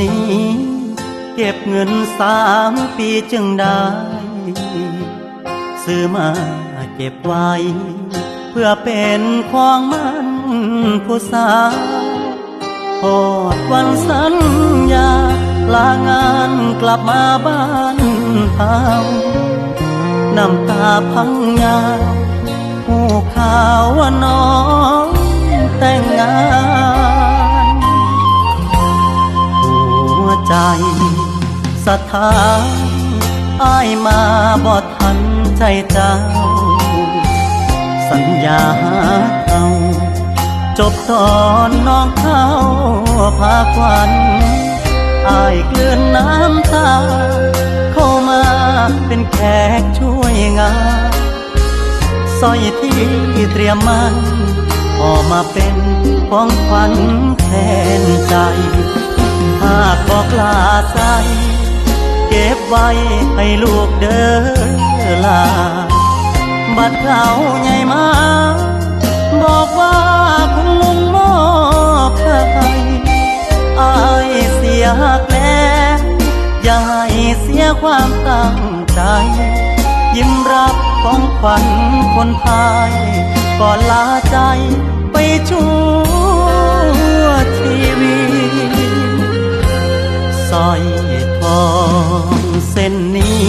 นี้ เก็บเงินสามปีจึงได้ ซื้อมาเก็บไว้ เพื่อเป็นของมันผู้สาวพอดวันสัญญา ลางานกลับมาบ้านเฮาน้ำตาพังยาผู้ข่าวว่าน้องแต่งงาน สถานอ้ายมาบอดทันใจเจ้า สัญญาหาเขาจบตอนน้องเข้าพาควันอายเกลือนน้ำตา เข้ามาเป็นแขกช่วยงานสร้อยที่เตรียมมันออกมาเป็นของขวัญแทนใจ หากบอกลาใจ ก็บไว้ให้ลูกเดินลา บัดเขาใหญ่มา บอกว่าคุณลุงมอบให้อายเสียหักแล้วอย่าให้เสียความตั้งใจ ยิ้มรับของขวัญคนพายก่อนลาใจไปชั่วชีวิตสอยทอง องเส้นนี้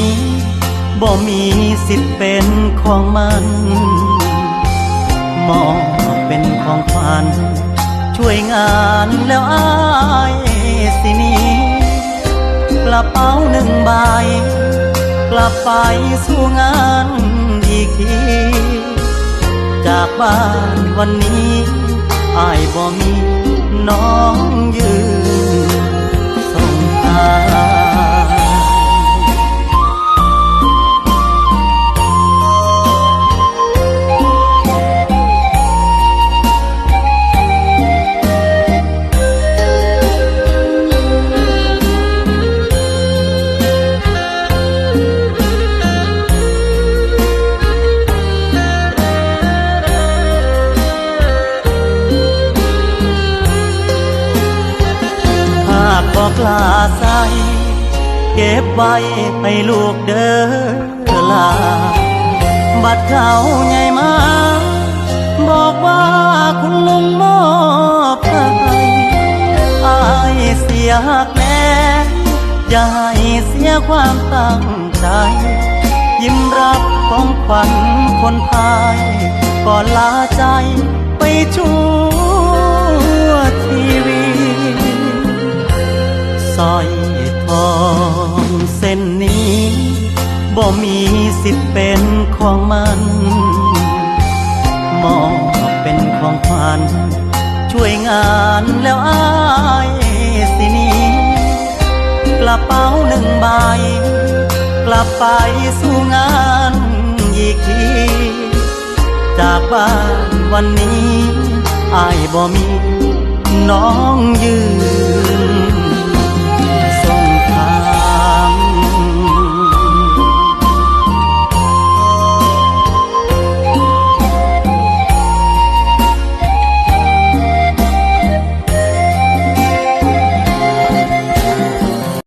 บ่มีสิทธิ์เป็นของมันมองเป็นของขวัญช่วยงานแล้วอายสินี้กระเป๋าหนึ่งใบกลับไปสู่งานอีกทีจากบ้านวันนี้อายบ่มีน้องยืนส่งทา กลาใสเก็บไว้ให้ลูกเด้อลา บัดเขาใหญ่มา บอกว่าคุณลุงมอบให้อายเสียหักแน่อย่าให้เสียความตั้งใจ ยิ้มรับของขวัญคนพายก่อนลาใจไปชั่วชีวิต มีสิทธิ์เป็นของมันมองเป็นของขวัญช่วยงานแล้วอายสินี้กระเป๋าหนึ่งใบ กลับไปสู่งานอีกที จากบ้านวันนี้อายบ่มีน้องยืน